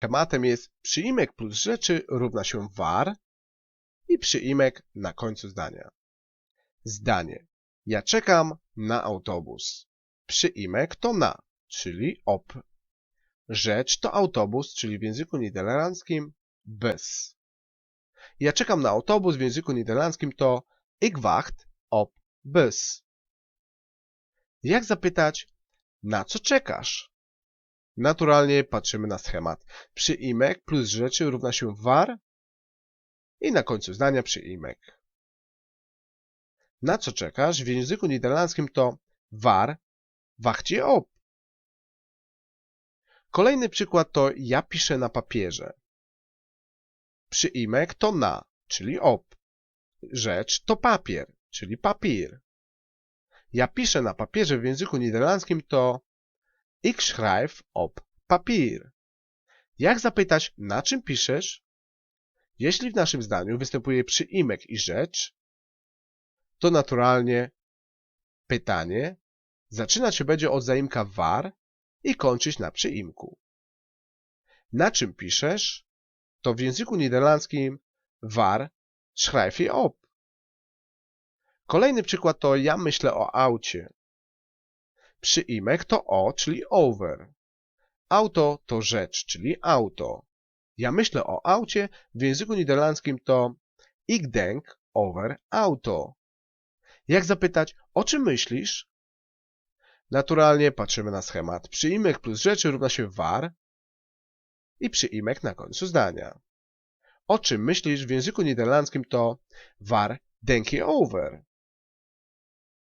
Tematem jest przyimek plus rzeczy równa się war i przyimek na końcu zdania. Zdanie. Ja czekam na autobus. Przyimek to na, czyli op. Rzecz to autobus, czyli w języku niderlandzkim bus. Ja czekam na autobus w języku niderlandzkim to ik wacht op bus. Jak zapytać, na co czekasz? Naturalnie patrzymy na schemat. Przyimek plus rzeczy równa się war i na końcu zdania przyimek. Na co czekasz? W języku niderlandzkim to war wacht je op. Kolejny przykład to ja piszę na papierze. Przyimek to na, czyli op. Rzecz to papier, czyli papier. Ja piszę na papierze w języku niderlandzkim to ik schrijf op papier. Jak zapytać, na czym piszesz? Jeśli w naszym zdaniu występuje przyimek i rzecz, to naturalnie pytanie zaczynać się będzie od zaimka war i kończyć na przyimku. Na czym piszesz? To w języku niderlandzkim war schrijf je op. Kolejny przykład to ja myślę o aucie. Przyimek to o, czyli over. Auto to rzecz, czyli auto. Ja myślę o aucie, w języku niderlandzkim to ik denk over auto. Jak zapytać, o czym myślisz? Naturalnie patrzymy na schemat. Przyimek plus rzeczy równa się war i przyimek na końcu zdania. O czym myślisz w języku niderlandzkim to war denk je over.